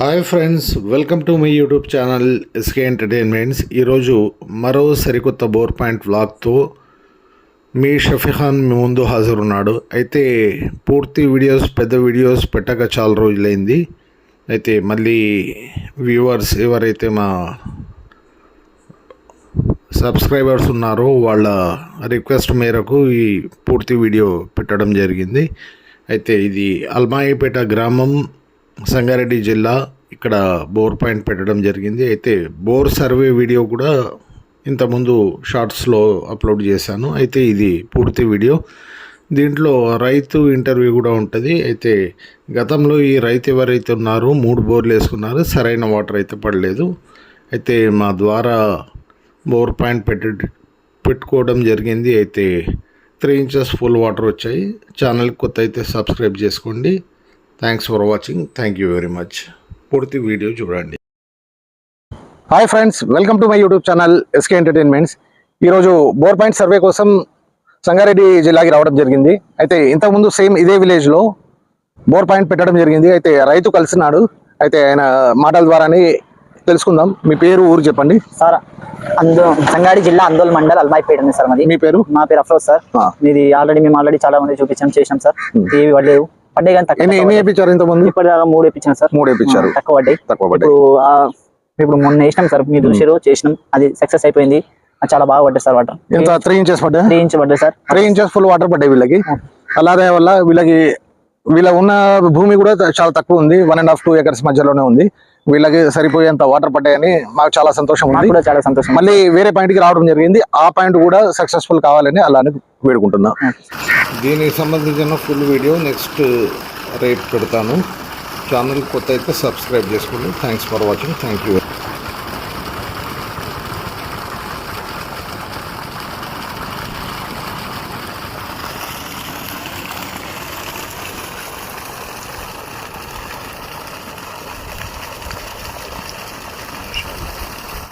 Hi friends welcome to my YouTube channel S K entertainments. ఈరోజు మరో సరికొత్త bore point వ్లాగ్తో మీ షఫీఖాన్ మీ ముందు హాజరున్నాడు. అయితే పూర్తి వీడియోస్ పెద్ద వీడియోస్ పెట్టక చాలా రోజులైంది. అయితే మళ్ళీ వ్యూవర్స్ ఎవరైతే మా సబ్స్క్రైబర్స్ ఉన్నారో వాళ్ళ రిక్వెస్ట్ మేరకు ఈ పూర్తి వీడియో పెట్టడం జరిగింది. అయితే ఇది అల్మాయిపేట గ్రామం సంగారెడ్డి జిల్లా ఇక్కడ బోర్ పాయింట్ పెట్టడం జరిగింది. అయితే బోర్ సర్వే వీడియో కూడా ఇంతకుముందు షార్ట్స్లో అప్లోడ్ చేశాను. అయితే ఇది పూర్తి వీడియో. దీంట్లో రైతు ఇంటర్వ్యూ కూడా ఉంటుంది. అయితే గతంలో ఈ రైతు ఎవరైతే ఉన్నారో మూడు బోర్లు వేసుకున్నారు. సరైన వాటర్ అయితే పడలేదు. అయితే మా ద్వారా బోర్ పాయింట్ పెట్టి పెట్టుకోవడం జరిగింది. అయితే త్రీ ఇంచెస్ ఫుల్ వాటర్ వచ్చాయి. ఛానల్ కొత్త అయితే సబ్స్క్రైబ్ చేసుకోండి. Thanks for watching thank you very much పూర్తి వీడియో చూడండి. Hi friends welcome to my YouTube channel S K entertainments ఈరోజు బోర్ పాయింట్ సర్వే కోసం సంగారెడ్డి జిల్లాకి రావడం జరిగింది. అయితే ఇంతకుముందు సేమ్ ఇదే విలేజ్లో బోర్ పాయింట్ పెట్టడం జరిగింది. అయితే రైతు కలిసినాడు. అయితే ఆయన మాటల ద్వారానే తెలుసుకుందాం. మీ పేరు ఊరు చెప్పండి. సార్ అందు సంగారెడ్డి జిల్లా అందోల్ మండల్ అల్మాయిపేట ఉంది సార్ మాది. మీ పేరు? మా పేరు అఫ్రోజ్ సార్. మీది ఆల్రెడీ మేము ఆల్రెడీ చాలా మంది చూపించాం చేసాం సార్. ఏవి పడలేదు. పడ్డాయి కానీ తక్కువ ఎన్ని. వేయించారు ఇంతకుముందు? ఇప్పటిదాకా మూడు వేయించాం సార్. మూడు వేయించారు. తక్కువ పడ్డాయి. తక్కువ పడ్డాయి. ఇప్పుడు మొన్న వేసినాం సార్. మీరు చూసారు చేసినాం. అది సక్సెస్ అయిపోయింది. చాలా బాగా పడ్డాయి సార్ వాటర్. ఎంత? త్రీ ఇంచెస్ పడ్డా త్రీ ఇంచ్ పడ్డాయి sir. Three inches full water పడ్డాయి వీళ్ళకి. అలాగే వల్ల వీళ్ళకి వీళ్ళ ఉన్న భూమి కూడా చాలా తక్కువ ఉంది. One and half two acres మధ్యలోనే ఉంది. వీళ్ళకి సరిపోయేంత వాటర్ పడ్డాయని మాకు చాలా సంతోషం ఉంది. కూడా చాలా సంతోషం. మళ్ళీ వేరే పాయింట్కి రావడం జరిగింది. ఆ పాయింట్ కూడా సక్సెస్ఫుల్ కావాలని అలానే వేడుకుంటున్నా. దీనికి సంబంధించిన ఫుల్ వీడియో నెక్స్ట్ రేపు పెడతాను. ఛానల్ కొత్త అయితే సబ్స్క్రైబ్ చేసుకోండి. Thanks for watching thank you